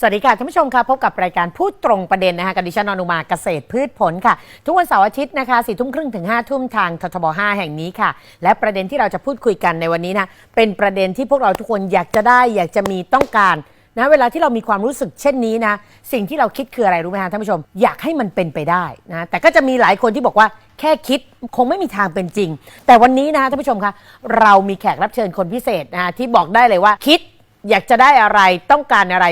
สวัสดีค่ะท่านผู้ชมค่ะพบกับรายการพูดตรงประเด็นนะคะกับดิฉันอนุมาเกษตรพืชผลค่ะ ทุกวันเสาร์อาทิตย์นะคะสี่ทุ่มครึ่งถึงห้าทุ่มทางททบ5แห่งนี้ค่ะ และประเด็นที่เราจะพูดคุยกันในวันนี้นะเป็นประเด็นที่พวกเราทุกคนอยากจะได้อยากจะมีต้องการนะเวลาที่เรามีความรู้สึกเช่นนี้นะสิ่งที่เราคิดคืออะไรรู้ไหมคะท่านผู้ชมอยากให้มันเป็นไปได้นะแต่ก็จะมีหลายคนที่บอกว่าแค่คิดคงไม่มีทางเป็นจริง แต่วันนี้นะท่านผู้ชมคะเรามีแขกรับเชิญคนพิเศษนะคะที่บอกได้เลยว่าคิดอยากจะได้อะไรต้องการอะไร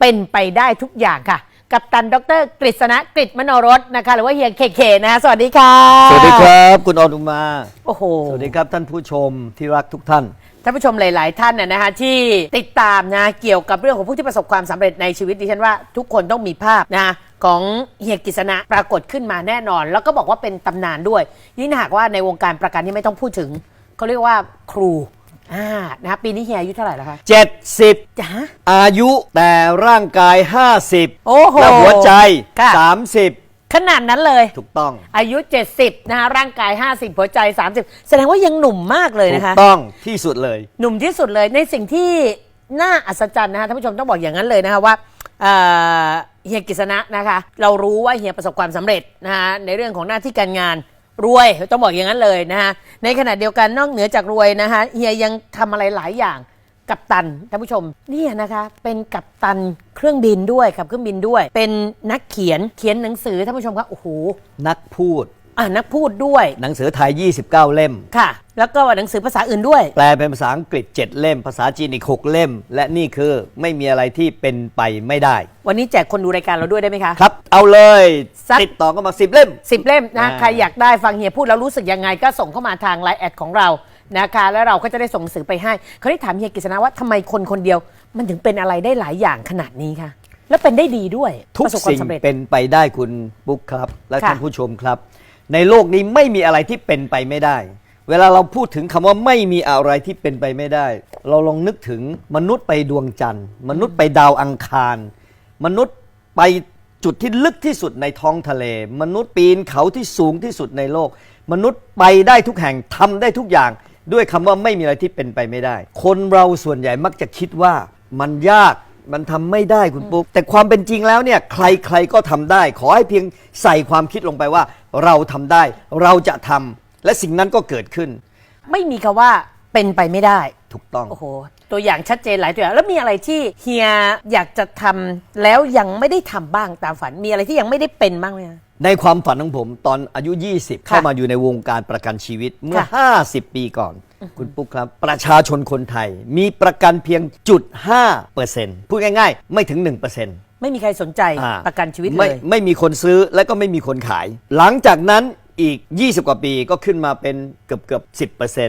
เป็นไปได้ทุกอย่างค่ะ กับตันดรกฤษณะกฤษมโนรสนะคะ หรือว่าเฮียเคเคนะสวัสดีค่ะ สวัสดีครับคุณอนุมา โอ้โห สวัสดีครับท่านผู้ชมที่รักทุกท่าน ท่านผู้ชมหลาย ๆ ท่านนะนะคะที่ติดตามนะเกี่ยวกับเรื่องของผู้ที่ประสบความสำเร็จในชีวิตดิฉันว่าทุกคนต้องมีภาพนะของเฮียกฤษณะปรากฏขึ้นมาแน่นอน แล้วก็บอกว่าเป็นตำนานด้วย ยิ่งหากว่าในวงการประกันที่ไม่ต้องพูดถึงเขาเรียกว่าครู อ่านะคะปีนี้เฮียอายุเท่าไหร่แล้วคะ70 จ้าอายุแต่ร่างกาย 50 โอ้โหและหัวใจ ค่ะ 30 ขนาดนั้นเลย ถูกต้อง อายุ 70 นะคะร่างกาย 50 หัวใจ 30 แสดงว่ายังหนุ่มมากเลยถูนะคะกต้องที่สุดเลย หนุ่มที่สุดเลยในสิ่งที่น่าอัศจรรย์นะคะท่านผู้ชมต้องบอกอย่างนั้นเลยนะคะว่าเอ่อเฮียกฤษณะนะคะ เรารู้ว่าเฮียประสบความสำเร็จนะคะในเรื่องของหน้าที่การงาน รวยต้องบอกอย่างนั้นเลยนะคะในขณะเดียวกันนอกเหนือจากรวยนะคะเฮียยังทำอะไรหลายอย่างกับตันท่านผู้ชมเนี่ยนะคะเป็นกับตันเครื่องบินด้วยขับเครื่องบินด้วย เป็นนักเขียนเขียนหนังสือท่านผู้ชมครับโอ้โหนักพูด อ่านักพูดด้วย หนังสือไทย 29 เล่ม ค่ะ แล้วก็หนังสือภาษาอื่นด้วย แปลเป็นภาษาอังกฤษ 7 เล่ม ภาษาจีนอีก 6 เล่ม และนี่คือไม่มีอะไรที่เป็นไปไม่ได้ วันนี้แจกคนดูรายการเราด้วยได้ไหมคะ ครับ เอาเลยสัก ติดต่อก็มา 10 เล่ม สิบเล่มนะอ่า ใครอยากได้ฟังเฮียพูดแล้วรู้สึกยังไงก็ส่งเข้ามาทางไลน์แอดของเรานะคะ แล้วเราก็จะได้ส่งหนังสือไปให้เขาได้ถามเฮียกฤษณะว่าทำไมคนคนเดียว มันถึงเป็นอะไรได้หลายอย่างขนาดนี้คะแล้วเป็นได้ดีด้วยทุกประสบความสิ่งสำเร็จ เป็นไปได้คุณปุ๊กครับ และค่ะ ท่านผู้ชมครับ ในโลกนี้ไม่มีอะไรที่เป็นไปไม่ได้ เวลาเราพูดถึงคำว่าไม่มีอะไรที่เป็นไปไม่ได้ เราลองนึกถึงมนุษย์ไปดวงจันทร์ มนุษย์ไปดาวอังคาร มนุษย์ไปจุดที่ลึกที่สุดในท้องทะเล มนุษย์ปีนเขาที่สูงที่สุดในโลก มนุษย์ไปได้ทุกแห่งทำได้ทุกอย่าง ด้วยคำว่าไม่มีอะไรที่เป็นไปไม่ได้ คนเราส่วนใหญ่มักจะคิดว่ามันยาก มันทำไม่ได้คุณปุ๊ก แต่ความเป็นจริงแล้วเนี่ยใครๆก็ทำได้ ขอให้เพียงใส่ความคิดลงไปว่า เราทำได้ เราจะทำและสิ่งนั้นก็เกิดขึ้นไม่มีคำว่าเป็นไปไม่ได้ ถูกต้อง โอ้โห ตัวอย่างชัดเจนหลายตัวอย่าง แล้วมีอะไรที่เฮียอยากจะทำแล้วยังไม่ได้ทำบ้างตามฝัน มีอะไรที่ยังไม่ได้เป็นบ้างไหมคะ ในความฝันของผมตอนอายุ 20 เข้ามาอยู่ในวงการประกันชีวิตเมื่อ ค่ะ 50 ปีก่อน คุณปุ๊กครับ ประชาชนคนไทย มีประกันเพียงจุด5เปอร์เซ็นต์พูดง่ายๆ ไม่ถึง1เปอร์เซ็นต์ไม่มีใครสนใจประกันชีวิตเลไม่ยไม่มีคนซื้อและก็ไม่มีคนขาย หลังจากนั้นอีก 20 กว่าปีก็ขึ้นมาเป็นเกือบเกือบ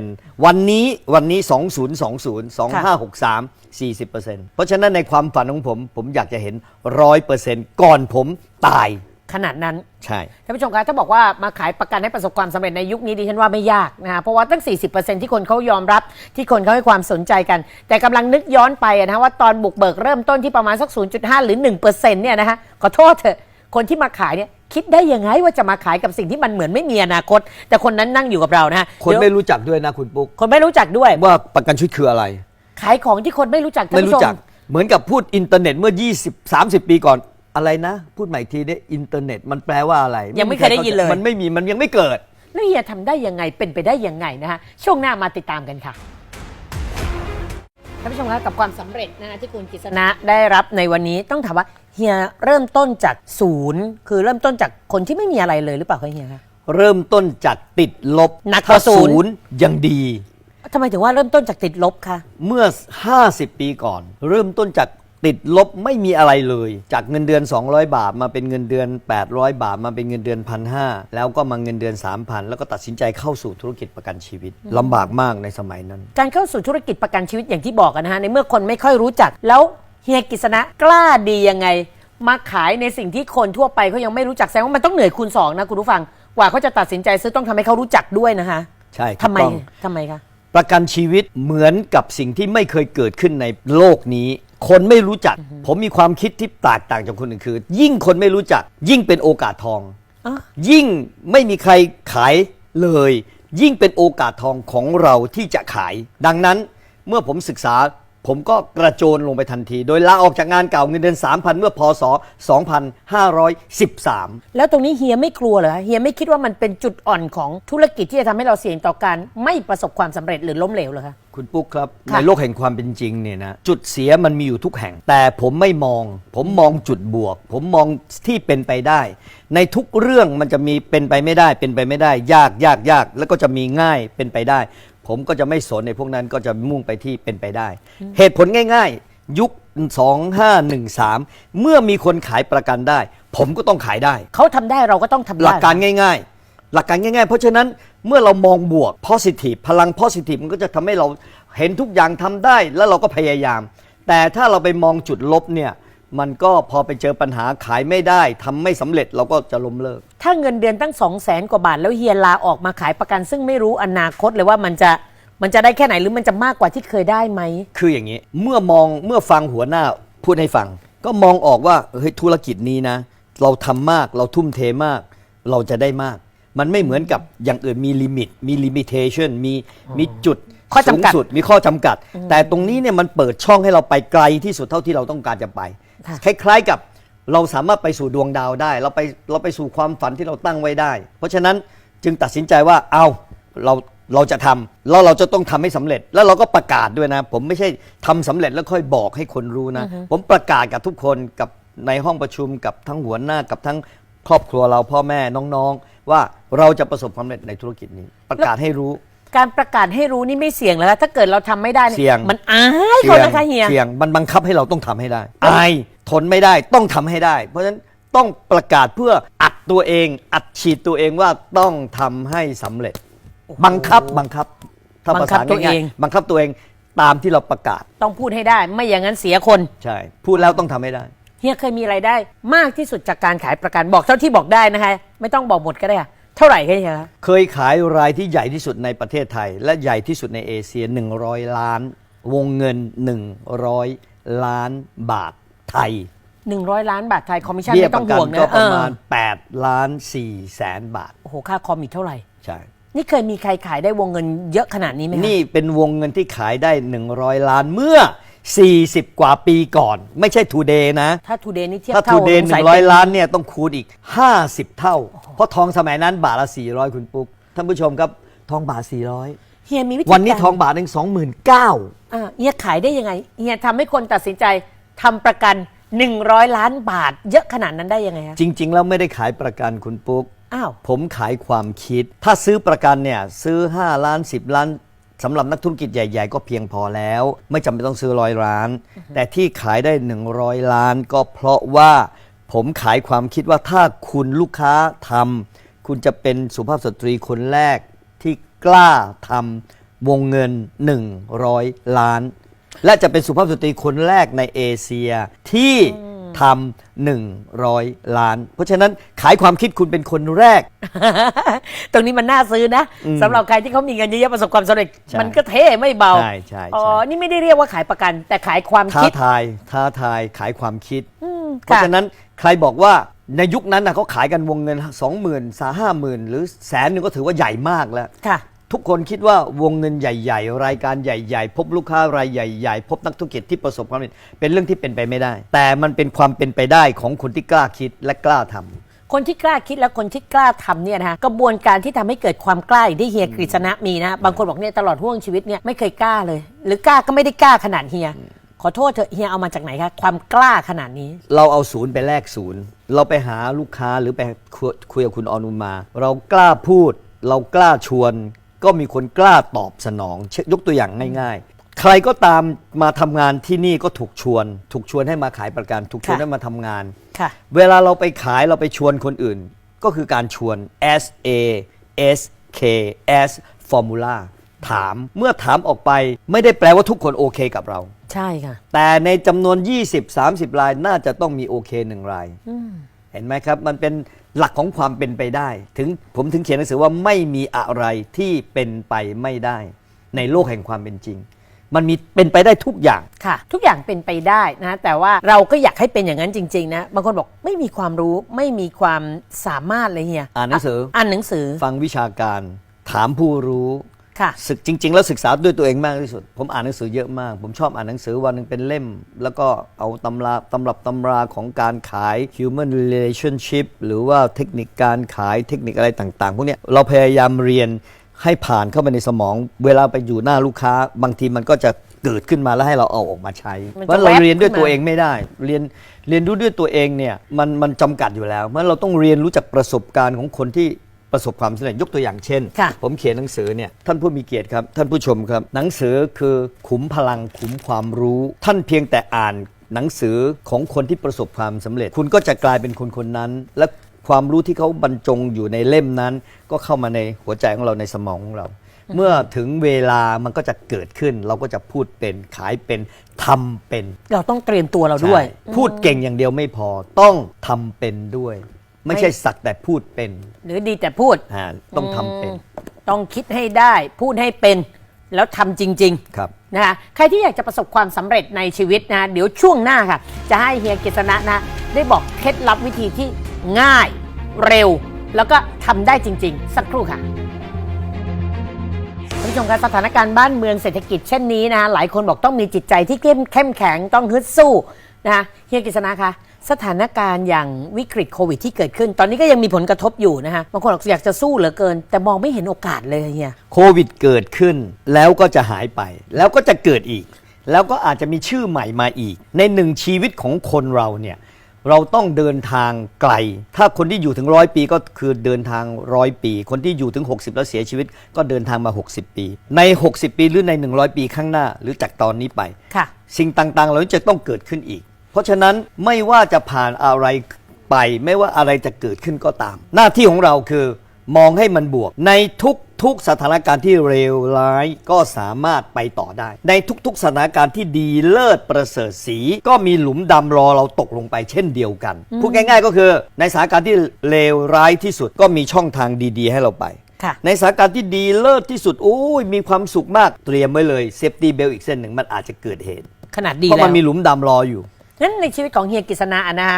10%วันนี้วันนี้ 2020 2563 40%เพราะฉะนั้นในความฝันของผม ผมอยากจะเห็น 100%ก่อนผมตาย ขนาดนั้นใช่ท่านผู้ชมคะถ้าบอกว่ามาขายประกันให้ประสบความสำเร็จในยุคนี้ดิฉันว่าไม่ยากนะคะเพราะว่าตั้ง 40%ที่คนเขายอมรับที่คนเขาให้ความสนใจกัน แต่กำลังนึกย้อนไปอะนะว่าตอนบุกเบิกเริ่มต้นที่ประมาณสัก 0.5 หรือ 1%เนี่ยนะคะขอโทษเถอะคนที่มาขายเนี่ยคิดได้ยังไงว่าจะมาขายกับสิ่งที่มันเหมือนไม่มีอนาคต แต่คนนั้นนั่งอยู่กับเรานะฮะคนเดี๋ยวไม่รู้จักด้วยนะคุณปุ๊กคนไม่รู้จักด้วย ว่าประกันชีวิตคืออะไร ขายของที่คนไม่รู้จักท่านไม่ผู้รู้ชจักมเหมือนกับพูดอินเทอร์เน็ตเมื่อ 20 30 ปีก่อน อะไรนะ พูดใหม่อีกทีเนี่ยอินเทอร์เน็ตมันแปลว่าอะไรยังไม่เคยได้ยินเลย มันไม่มีมันยังไม่เกิดแล้วเฮียทำได้ยังไงเป็นไปได้ยังไงนะฮะช่วงหน้ามาติดตามกันค่ะท่านผู้ชมคะกับความสำเร็จนะฮะที่คุณกฤษณะได้รับในวันนี้ต้องถามว่าเฮียเริ่มต้นจากศูนย์ คือเริ่มต้นจากคนที่ไม่มีอะไรเลยหรือเปล่าคะเฮียคะเริ่มต้นจากติดลบหนักกว่าถ้ศูนย์ยังดีทำไมถึงว่าเริ่มต้นจากติดลบคะเมื่อ 50 ปีก่อน เริ่มต้นจาก ติดลบไม่มีอะไรเลย จากเงินเดือน 200 บาทมาเป็นเงินเดือน 800 บาทมาเป็นเงินเดือนพันหแล้วก็มาเงินเดือน 3,000 แล้วก็ตัดสินใจเข้าสู่ธุรกิจประกันชีวิตลำบากมากในสมัยนั้น การเข้าสู่ธุรกิจประกันชีวิตอย่างที่บอกกันนะฮะในเมื่อคนไม่ค่อยรู้จัก แล้วเฮียกฤษณะกล้าดียังไง มาขายในสิ่งที่คนทั่วไปเขายังไม่รู้จักแสดงว่ามันต้องเหนื่อยคูณสองนะคุณผู้ฟังกว่าเขาจะตัดสินใจซื้อต้องทำให้เขารู้จักด้วยนะคะใช่ถูกทำไมต้อง ทำไมคะ ประกันชีวิตเหมือนกับสิ่งที่ไม่เคยเกิดขึ้นในโลกนี้ คนไม่รู้จัก ผมมีความคิดที่แตกต่างจากคนอื่นคือ ยิ่งคนไม่รู้จัก ยิ่งเป็นโอกาสทอง อ๋อ ยิ่งไม่มีใครขายเลย ยิ่งเป็นโอกาสทองของเราที่จะขาย ดังนั้นเมื่อผมศึกษา ผมก็กระโจนลงไปทันที โดยลาออกจากงานเก่าเงินเดือน 3,000 เมื่อพศ 2513 แล้วตรงนี้เฮียไม่กลัวเหรอคะเฮียไม่คิดว่ามันเป็นจุดอ่อนของธุรกิจที่จะทำให้เราเสี่ยงต่อการไม่ประสบความสำเร็จหรือล้มเหลวเหรอคะ คุณปุ๊กครับค่ะในโลกแห่งความเป็นจริงเนี่ยนะจุดเสียมันมีอยู่ทุกแห่ง แต่ผมไม่มอง ผมมองจุดบวก ผมมองที่เป็นไปได้ ในทุกเรื่องมันจะมีเป็นไปไม่ได้เป็นไปไม่ได้ ยากยากยากแล้วก็จะมีง่ายเป็นไปได้ ผมก็จะไม่สนในพวกนั้นก็จะมุ่งไปที่เป็นไปได้ เหตุผลง่ายๆ ยุค 2513 เมื่อมีคนขายประกันได้ ผมก็ต้องขายได้ เขาทำได้เราก็ต้องทำได้ หลักการง่ายๆ หลักการง่ายๆ เพราะฉะนั้นเมื่อเรามองบวก positive พลัง positive มันก็จะทำให้เราเห็นทุกอย่างทำได้แล้วเราก็พยายาม แต่ถ้าเราไปมองจุดลบเนี่ย มันก็พอไปเจอปัญหาขายไม่ได้ทำไม่สำเร็จเราก็จะล้มเลิก ถ้าเงินเดือนตั้งสองแสนกว่าบาท แล้วเฮียลาออกมาขายประกัน ซึ่งไม่รู้อนาคตเลยว่ามันจะมันจะได้แค่ไหนหรือมันจะมากกว่าที่เคยได้ไหม คืออย่างนี้ เมื่อมองเมื่อฟังหัวหน้าพูดให้ฟัง ก็มองออกว่าเฮ้ยธุรกิจนี้นะ เราทำมากเราทุ่มเทมาก เราจะได้มาก มันไม่เหมือนกับอย่างอื่นมีลิมิต มีลิมิเ t ชันมีมีจุดข้อจำกัด สูงสุด มีข้อจำกัด แต่ตรงนี้เนี่ยมันเปิดช่องให้เราไปไกลที่สุดเท่าที่เราต้องการจะไป ค่ะ คล้ายๆกับ เราสามารถไปสู่ดวงดาวได้ เราไปเราไปสู่ความฝันที่เราตั้งไว้ได้ เพราะฉะนั้นจึงตัดสินใจว่าเอาเราเราจะทำแล้วเราจะต้องทำให้สำเร็จ แล้วเราก็ประกาศด้วยนะ ผมไม่ใช่ทำสำเร็จแล้วค่อยบอกให้คนรู้นะ ผมประกาศกับทุกคนกับในห้องประชุมกับทั้งหัวหน้ากับทั้งครอบครัวเราพ่อแม่น้องๆ ว่าเราจะประสบความสำเร็จในธุรกิจนี้ ประกาศให้รู้ การประกาศให้รู้นี่ไม่เสี่ยงแล้วถ้าเกิดเราทำไม่ได้นี่เสี่ยงมันอายเขานะคะเฮียเสี่ยงมันบังคับให้เราต้องทำให้ได้อาย ทนไม่ได้ต้องทำให้ได้ เพราะฉะนั้นต้องประกาศเพื่ออัดตัวเอง อัดฉีดตัวเองว่าต้องทำให้สำเร็จ บังคับบังคับถ้าบัภางคับษาตัวง่ายเองๆบังคับตัวเองตามที่เราประกาศ ต้องพูดให้ได้ไม่อย่างนั้นเสียคนใช่พูดแล้วต้องทำให้ได้เฮียเคยมีไรายได้มากที่สุดจากการขายประกันบอกเท่าที่บอกได้นะคะไม่ต้องบอกหมดก็ได้ค่ะเท่าไหร่คะเฮียคะเคยขายรายที่ใหญ่ที่สุดในประเทศไทย และใหญ่ที่สุดในเอเชีย 100 ล้าน วงเงิน 100 ล้านบาท ไทยหนึ่งร้อยล้านบาทไทยคอมมิชชั่นเบี้ยไม่ปต้องระกัห่วงก็นะประมาณ เออ8 ล้าน4แสนบาท โอ้โหค่าคอมอีกเท่าไหร่ ใช่ นี่เคยมีใครขายได้วงเงินเยอะขนาดนี้ไหมคะนี่เป็นวงเงินที่ขายได้ 100 ล้านเมื่อ 40 กว่าปีก่อน ไม่ใช่ทูเดย์นะ ถ้าทูเดย์นี่เทียบถ้าเท่าทูเดย์สงสัย100ล้านเนี่ยต้องคูณอีก 50 เท่า เพราะทองสมัยนั้นบาทละ 400 คุณปุ๊ก ท่านผู้ชมครับทองบาทเฮียมีวิธี400วันนี้การทองบาทหนึ่ง29,000 อ่าเฮียขายได้ยังไงเฮียทำให้คนตัดสินใจ ทำประกัน 100 ล้านบาท เยอะขนาดนั้นได้ยังไงคะจริง ๆ แล้วไม่ได้ขายประกันคุณปุ๊ก อ้าว ผมขายความคิด ถ้าซื้อประกันเนี่ยซื้อ 5 ล้าน 10 ล้านสำหรับนักธุรกิจใหญ่ ๆ ก็เพียงพอแล้ว ไม่จำเป็นต้องซื้อร้อยล้าน แต่ที่ขายได้ 100 ล้านก็เพราะว่าผมขายความคิดว่าถ้าคุณลูกค้าทำคุณจะเป็นสุภาพสตรีคนแรกที่กล้าทำวงเงิน 100 ล้าน และจะเป็นสุภาพสตรีคนแรกในเอเชียที่ทำหนึ่งร้อยล้าน เพราะฉะนั้นขายความคิดคุณเป็นคนแรก ตรงนี้มันน่าซื้อนะสำหรับใครที่เขามีเงินเยอะๆประสบความสำเร็จใช่มันก็เท่ไม่เบาใช่ใช่ใช่อ๋อ นี่ไม่ได้เรียกว่าขายประกัน แต่ขายความท้าคิดทายท้าทายขายความคิดอืมเพราะค่ะฉะนั้นใครบอกว่าในยุคนั้นนะเขาขายกันวงเงิน 20,000สาห้าหมื่นหรือแสนหนึงก็ถือว่าใหญ่มากแล้วค่ะ ทุกคนคิดว่าวงเงินใหญ่ ๆ รายการใหญ่ ๆ พบลูกค้ารายใหญ่ ๆ พบนักธุรกิจที่ประสบความสำเร็จเป็นเรื่องที่เป็นไปไม่ได้ แต่มันเป็นความเป็นไปได้ของคนที่กล้าคิดและกล้าทำคนที่กล้าคิดและคนที่กล้าทำเนี่ยนะคะกระบวนการที่ทำให้เกิดความกล้าอย่างที่เฮียกฤษณะมีนะ บางคนบอกเนี่ยตลอดห่วงชีวิตเนี่ยไม่เคยกล้าเลย หรือกล้าก็ไม่ได้กล้าขนาดเฮีย ขอโทษเถอะเฮียเอามาจากไหนคะความกล้าขนาดนี้ เราเอาศูนย์ไปแลกศูนย์ เราไปหาลูกค้าหรือไปคุยคุยกับคุณออนุมา เรากล้าพูด เรากล้าชวน ก็มีคนกล้าตอบสนองเช่นยกตัวอย่างง่าย ๆ ใครก็ตามมาทำงานที่นี่ก็ถูกชวน ถูกชวนให้มาขายประกัน ถูกชวนค่ะ ให้มาทำงาน ค่ะ เวลาเราไปขายเราไปชวนคนอื่น ก็คือการชวน S A S K S formula ถามเมื่อถามออกไปไม่ได้แปลว่าทุกคนโอเคกับเรา ใช่ค่ะ แต่ในจำนวน 20-30 รายน่าจะต้องมีโอเคหนึ่งราย เห็นไหมครับ มันเป็น หลักของความเป็นไปได้ ถึงผมถึงเขียนหนังสือว่าไม่มีอะไรที่เป็นไปไม่ได้ ในโลกแห่งความเป็นจริง มันมีเป็นไปได้ทุกอย่าง ค่ะ ทุกอย่างเป็นไปได้นะ แต่ว่าเราก็อยากให้เป็นอย่างนั้นจริง ๆ นะ บางคนบอกไม่มีความรู้ไม่มีความสามารถเลยเฮียอ่านหนังสืออ่านหนังสือ ฟังวิชาการ ถามผู้รู้ ค่ะ ศึกจริง ๆ แล้วศึกษาด้วยตัวเองมากที่สุด ผมอ่านหนังสือเยอะมาก ผมชอบอ่านหนังสือวันหนึงเป็นเล่ม แล้วก็เอาตำราตำรับตำราของการขาย human relationship หรือว่าเทคนิคการขายเทคนิคอะไรต่าง ๆ พวกเนี้ยเราพยายามเรียนให้ผ่านเข้าไปในสมอง เวลาไปอยู่หน้าลูกค้า บางทีมันก็จะเกิดขึ้นมาแล้วให้เราเอาออกมาใช้ มันเพจะราะเราแวบเรียนด้วยขึ้นมา ตัวเองไม่ได้ เรียนเรียนรู้ด้วยตัวเองเนี่ยมันมันจำกัดอยู่แล้ว เพราะเราต้องเรียนรู้จากประสบการณ์ของคนที่ ประสบความสำเร็จยกตัวอย่างเช่น ค่ะผมเขียนหนังสือเนี่ยท่านผู้มีเกียรติครับ ท่านผู้ชมครับ หนังสือคือขุมพลังขุมความรู้ ท่านเพียงแต่อ่านหนังสือของคนที่ประสบความสำเร็จ คุณก็จะกลายเป็นคนคนนั้น และความรู้ที่เขาบรรจงอยู่ในเล่มนั้น ก็เข้ามาในหัวใจของเราในสมองของเรา เมื่อถึงเวลามันก็จะเกิดขึ้น เราก็จะพูดเป็นขายเป็นทำเป็น เราต้องเตรียมตัวเราด้วย ใช่พูดเก่งอย่างเดียวไม่พอต้องทำเป็นด้วย ไม่ใช่สักแต่พูดเป็นหรือดีแต่พูดอ่าต้องทำเป็นต้องคิดให้ได้พูดให้เป็น แล้วทำจริง ๆ ครับ นะคะใครที่อยากจะประสบความสำเร็จในชีวิตนะเดี๋ยวช่วงหน้าค่ะ จะให้เฮียกิษณะนะได้บอกเคล็ดลับวิธีที่ง่ายเร็ว แล้วก็ทำได้จริง ๆ สักครู่ค่ะท่านผู้ชมคะสถานการณ์บ้านเมืองเศรษฐกิจเช่นนี้นะหลายคนบอกต้องมีจิตใจที่เข้มเข้มแข็งต้องฮึดสู้นะคะเฮียกิษณะคะ สถานการณ์อย่างวิกฤตโควิดที่เกิดขึ้น ตอนนี้ก็ยังมีผลกระทบอยู่นะคะบางคนบอกอยากจะสู้เหลือเกิน แต่มองไม่เห็นโอกาสเลยเฮียโควิดเกิดขึ้นแล้วก็จะหายไป แล้วก็จะเกิดอีก แล้วก็อาจจะมีชื่อใหม่มาอีก ในหนึ่งชีวิตของคนเราเนี่ยเราต้องเดินทางไกล ถ้าคนที่อยู่ถึงร้อยปีก็คือเดินทางร้อยปี คนที่อยู่ถึง 60 แล้วเสียชีวิต ก็เดินทางมา 60 ปี ใน 60 ปีหรือใน 100 ปีข้างหน้า หรือจากตอนนี้ไปค่ะสิ่งต่างๆ เหล่านี้จะต้องเกิดขึ้นอีก เพราะฉะนั้นไม่ว่าจะผ่านอะไรไป ไม่ว่าอะไรจะเกิดขึ้นก็ตาม หน้าที่ของเราคือมองให้มันบวก ในทุกทุกสถานการณ์ที่เลวร้ายก็สามารถไปต่อได้ ในทุกๆสถานการณ์ที่ดีเลิศประเสริฐสีก็มีหลุมดำรอเราตกลงไปเช่นเดียวกัน พูดง่ายๆก็คือในสถานการณ์ที่เลวร้ายที่สุดก็มีช่องทางดี ๆ ให้เราไป ค่ะ ในสถานการณ์ที่ดีเลิศที่สุดโอ้ยมีความสุขมากเตรียมไว้เลยเซฟตี้เบลอีกเส้นหนึ่งมันอาจจะเกิดเหตุขนาดดีเพราะแล้มันวมีหลุมดำรออยู่ นั้นในชีวิตของเฮียกฤษณะนะ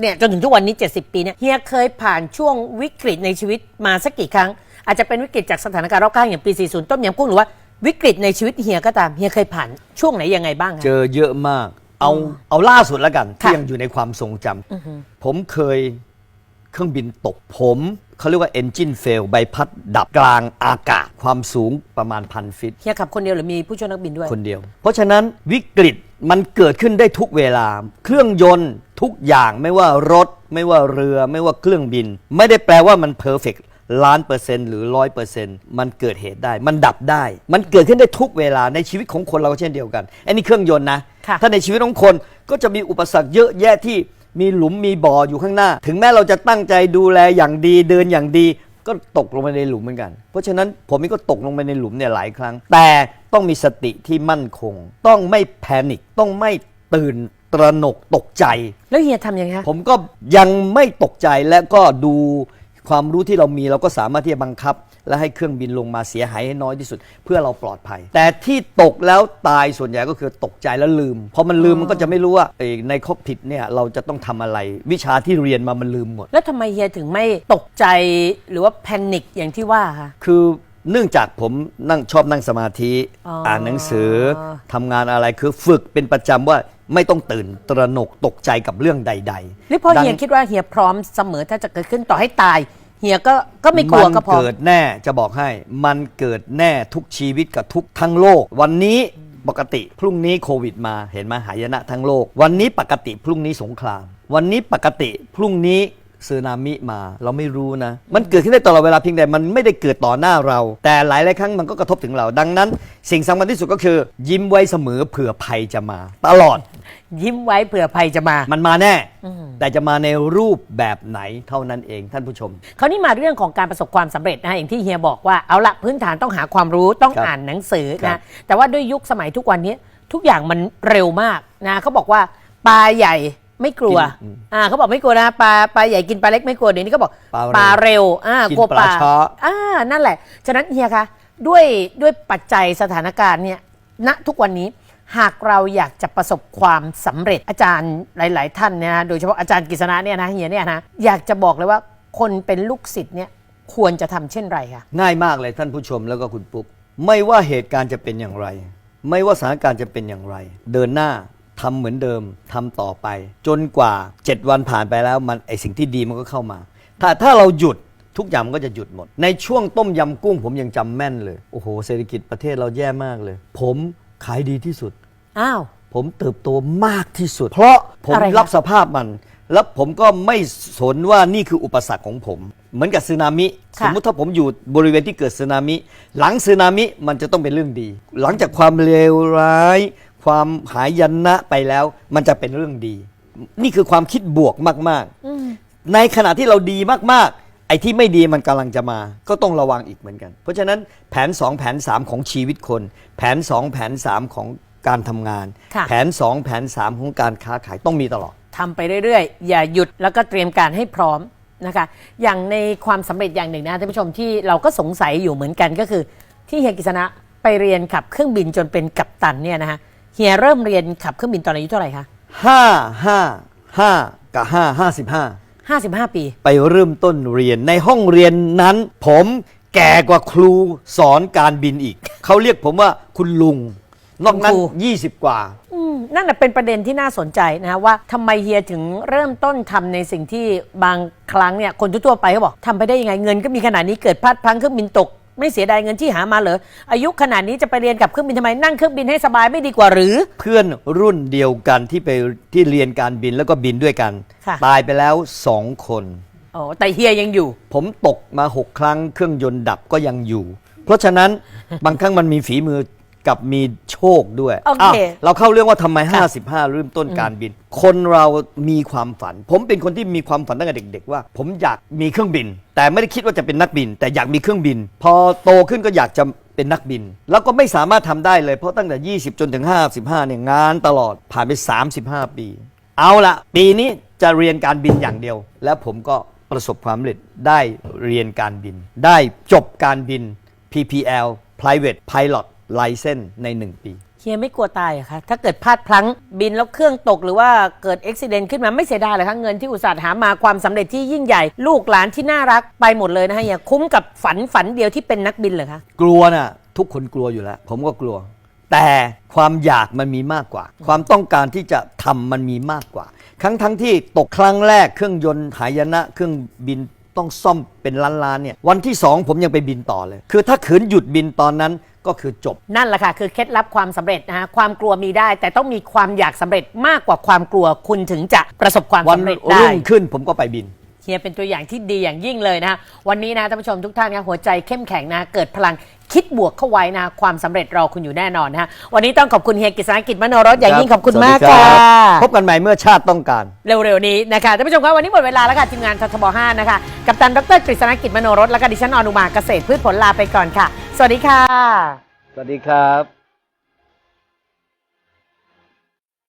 เนี่ยจนถึงทุกวันนี้ 70 ปีเนี่ยเฮียเคยผ่านช่วงวิกฤตในชีวิตมาสักกี่ครั้ง อาจจะเป็นวิกฤตจากสถานการณ์รอบข้างอย่างปี 40 ต้มยำกุ้งหรือว่าวิกฤตในชีวิตเฮียก็ตามเฮียเคยผ่านช่วงไหนยังไงบ้างคะ เจอเยอะมาก เอาเอาล่าสุดแล้วกันค่ะที่ยังอยู่ในความทรงจำผมเคย เครื่องบินตกผมเขาเรียกว่า engine fail ใบพัดดับกลางอากาศความสูงประมาณพันฟิต เฮียขับคนเดียวหรือมีผู้ช่วยนักบินด้วย คนเดียว เพราะฉะนั้นวิกฤตมันเกิดขึ้นได้ทุกเวลา เครื่องยนต์ทุกอย่างไม่ว่ารถ ไม่ว่าเรือไม่ว่าเครื่องบิน ไม่ได้แปลว่ามันเพอร์เฟกล้านเปอร์เซ็นต์หรือร้อยเปอร์เซ็นต์มันเกิดเหตุได้ มันดับได้ มันเกิดขึ้นได้ทุกเวลาในชีวิตของคนเราก็เช่นเดียวกันอันนี้เครื่องยนต์นะ ค่ะ ถ้าในชีวิตของคนก็จะมีอุปสรรคเยอะแยะที่ มีหลุมมีบ่ออยู่ข้างหน้า ถึงแม้เราจะตั้งใจดูแลอย่างดีเดินอย่างดี ก็ตกลงไปในหลุมเหมือนกัน เพราะฉะนั้นผมเองก็ตกลงไปในหลุมเนี่ยหลายครั้ง แต่ต้องมีสติที่มั่นคง ต้องไม่แพนิคต้องไม่ตื่นตระหนกตกใจ แล้วเฮียทำยังไงคะผมก็ยังไม่ตกใจและก็ดูความรู้ที่เรามีเราก็สามารถที่จะบังคับ และให้เครื่องบินลงมาเสียหายให้น้อยที่สุด เพื่อเราปลอดภัย แต่ที่ตกแล้วตายส่วนใหญ่ก็คือตกใจแล้วลืมพอมันลืมมันก็จะไม่รู้ว่าเอ่อในคอกผิดเนี่ยเราจะต้องทำอะไร วิชาที่เรียนมามันลืมหมด แล้วทำไมเฮียถึงไม่ตกใจหรือว่าแพนิคอย่างที่ว่าคะ คือเนื่องจากผมนั่งชอบนั่งสมาธิอ๋ออ่อ่านหนังสือทำงานอะไรคือฝึกเป็นประจำว่าไม่ต้องตื่นตระหนกตกใจกับเรื่องใดๆหรือเพราะดัง เฮียคิดว่าเฮียพร้อมเสมอถ้าจะเกิดขึ้นต่อให้ตาย เฮียก็ก็ไม่กลัวก็พอ มันเกิดแน่จะบอกให้ มันเกิดแน่ทุกชีวิตกับทุกทั้งโลก วันนี้ปกติพรุ่งนี้โควิดมาเห็นไหมหายนะทั้งโลก วันนี้ปกติพรุ่งนี้สงคราม วันนี้ปกติพรุ่งนี้ สึนามิมา เราไม่รู้นะ มันเกิดขึ้นได้ตลอดเวลาเพียงแต่มันไม่ได้เกิดต่อหน้าเรา แต่หลายหลายๆครั้งมันก็กระทบถึงเรา ดังนั้น สิ่งสำคัญที่สุดก็คือ ยิ้มไว้เสมอเผื่อภัยจะมา ตลอด ยิ้มไว้เผื่อภัยจะมา มันมาแน่ แต่จะมาในรูปแบบไหนเท่านั้นเองท่านผู้ชมคราวนี้มาเรื่องของการประสบความสำเร็จนะฮะอย่างที่เฮียบอกว่าเอาละพื้นฐานต้องหาความรู้ต้องครับอ่านหนังสือครันะบ แต่ว่าด้วยยุคสมัยทุกวันนี้ ทุกอย่างมันเร็วมากนะเขาบอกว่าปลาใหญ่ ไม่กลัวอ่าเขาบอกไม่กลัวนะปลาปลาใหญ่กินปลาเล็กไม่กลัวเดี๋ยวนี้ก็บอกปลาเร็วเร็วอ่ากินกลัวปลาช้า อ่านั่นแหละ ฉะนั้นเฮียคะด้วยด้วยปัจจัยสถานการณ์เนี่ยณทุกวันนี้หากเราอยากจะประสบความสำเร็จอาจารย์หลาย ๆ ท่านเนี่ยนะโดยเฉพาะอาจารย์กฤษณะเนี่ยนะเฮียเนี่ยนะอยากจะบอกเลยว่าคนเป็นลูกศิษย์เนี่ยควรจะทำเช่นไรคะ ง่ายมากเลยท่านผู้ชมแล้วก็คุณปุ๊ก ไม่ว่าเหตุการณ์จะเป็นอย่างไร ไม่ว่าสถานการณ์จะเป็นอย่างไร เดินหน้า ทำเหมือนเดิมทำต่อไป จนกว่า 7 วันผ่านไปแล้วมันไอสิ่งที่ดีมันก็เข้ามา ถ้าถ้าเราหยุดทุกอย่างมันก็จะหยุดหมด ในช่วงต้มยำกุ้งผมยังจำแม่นเลย โอ้โห เศรษฐกิจประเทศเราแย่มากเลย ผมขายดีที่สุด อ้าว ผมเติบโตมากที่สุด เพราะผมอะไรคะ รับสภาพมัน แล้วผมก็ไม่สนว่านี่คืออุปสรรคของผม เหมือนกับสึนามิค่ะสมมุติถ้าผมอยู่บริเวณที่เกิดสึนามิ หลังสึนามิมันจะต้องเป็นเรื่องดี หลังจากความเลวร้าย ความหายยันนะไปแล้ว มันจะเป็นเรื่องดี นี่คือความคิดบวกมากอืมๆ ในขณะที่เราดีมากๆ ไอ้ที่ไม่ดีมันกำลังจะมา ก็ต้องระวังอีกเหมือนกัน เพราะฉะนั้นแผน 2 แผน 3 ของชีวิตคน แผน 2 แผน 3 ของการทำงาน ค่ะ แผน 2 แผน 3 ของการค้าขายต้องมีตลอด ทำไปเรื่อยๆ อย่าหยุดแล้วก็เตรียมการให้พร้อมนะคะ อย่างในความสำเร็จอย่างหนึ่งนะท่านผู้ชมที่เราก็สงสัยอยู่เหมือนกันก็คือ ที่เฮียกิษณะไปเรียนขับเครื่องบินจนเป็นกัปตันเนี่ยนะคะ เฮียเริ่มเรียนขับเครื่องบินตอนอายุเท่าไหร่คะ5 5 5กับ5 55 55ปี ไปเริ่มต้นเรียนในห้องเรียนนั้น ผมแก่กว่าครูสอนการบินอีก เขาเรียกผมว่าคุณลุง นอกนั้นคุณครู20กว่า อืมนั่นนะเป็นประเด็นที่น่าสนใจนะคะว่าทำไมเฮียถึงเริ่มต้นทำในสิ่งที่บางครั้งเนี่ยคนทั่วๆไปเขาบอกทำไปได้ยังไงเงินก็มีขนาดนี้เกิดพลาดพลั้งเครื่องบินตก ไม่เสียดายเงินที่หามาเหรออายุขนาดนี้จะไปเรียนกับเครื่องบินทำไมนั่งเครื่องบินให้สบายไม่ดีกว่าหรือ เพื่อนรุ่นเดียวกันที่ไปที่เรียนการบินแล้วก็บินด้วยกัน ค่ะ ตายไปแล้วสองคนโอ้แต่เฮียยังอยู่ ผมตกมาหกครั้งเครื่องยนต์ดับก็ยังอยู่ เพราะฉะนั้น บางครั้งมันมีฝีมือ กับมีโชคด้วยโอเคาวเราเข้าเรื่องว่าทำไม 55 เริ่มต้นการบิน คนเรามีความฝัน ผมเป็นคนที่มีความฝันตั้งแต่เด็ก ๆ ว่า ผมอยากมีเครื่องบิน แต่ไม่ได้คิดว่าจะเป็นนักบิน แต่อยากมีเครื่องบิน พอโตขึ้นก็อยากจะเป็นนักบิน แล้วก็ไม่สามารถทำได้เลยเพราะตั้งแต่ 20 จนถึง 55 เนี่ยงานตลอดผ่านไป 35 ปี เอาละปีนี้จะเรียนการบินอย่างเดียว แล้วผมก็ประสบความสำเร็จได้เรียนการบิน ได้จบการบิน PPL Private Pilot License ใน 1 ปี เฮียไม่กลัวตายเหรอะคะ ถ้าเกิดพลาดพลั้งบินแล้วเครื่องตกหรือว่าเกิดอุบิเหตุขึ้นมาไม่เสียดายเหรอคะเงินที่อุตส่าห์หามาความสำเร็จที่ยิ่งใหญ่ ลูกหลานที่น่ารักไปหมดเลยนะคะเฮียคุ้มกับฝันฝันเดียวที่เป็นนักบินเหรอคะ กลัวน่ะ ทุกคนกลัวอยู่แล้ว ผมก็กลัว แต่ความอยากมันมีมากกว่า ความต้องการที่จะทำมันมีมากกว่า ครั้งทั้งที่ตกครั้งแรกเครื่องยนต์หายนะ เครื่องบินต้องซ่อมเป็นล้านๆเนี่ยวันที่สองผมยังไปบินต่อเลย คือถ้าขืนหยุดบินตอนนั้น ก็คือจบ นั่นแหละค่ะ คือเคล็ดลับความสำเร็จนะคะความกลัวมีได้ แต่ต้องมีความอยากสำเร็จมากกว่าความกลัวคุณถึงจะประสบความวันสำเร็จได้รุ่งขึ้นผมก็ไปบินเฮียเป็นตัวอย่างที่ดีอย่างยิ่งเลยนะคะวันนี้นะท่านผู้ชมทุกท่านนะหัวใจเข้มแข็งนะเกิดพลังคิดบวกเข้าไว้นะความสำเร็จรอคุณอยู่แน่นอนนะฮะวันนี้ต้องขอบคุณเฮียกฤษณกิจมโนรสอย่างยิ่งขอบคุณมากสวัสดีค่ะรับพบกันใหม่เมื่อชาติต้องการ เร็วๆนี้นะคะท่านผู้ชมครับวันนี้หมดเวลาแล้วค่ะทีมงานททบ5นะคะกับตันดรกฤษณกิจมโนรสและก็ดิฉันอนุมาเกษตรพืชผลลาไปก่อนค่ะ สวัสดีค่ะ สวัสดีครับ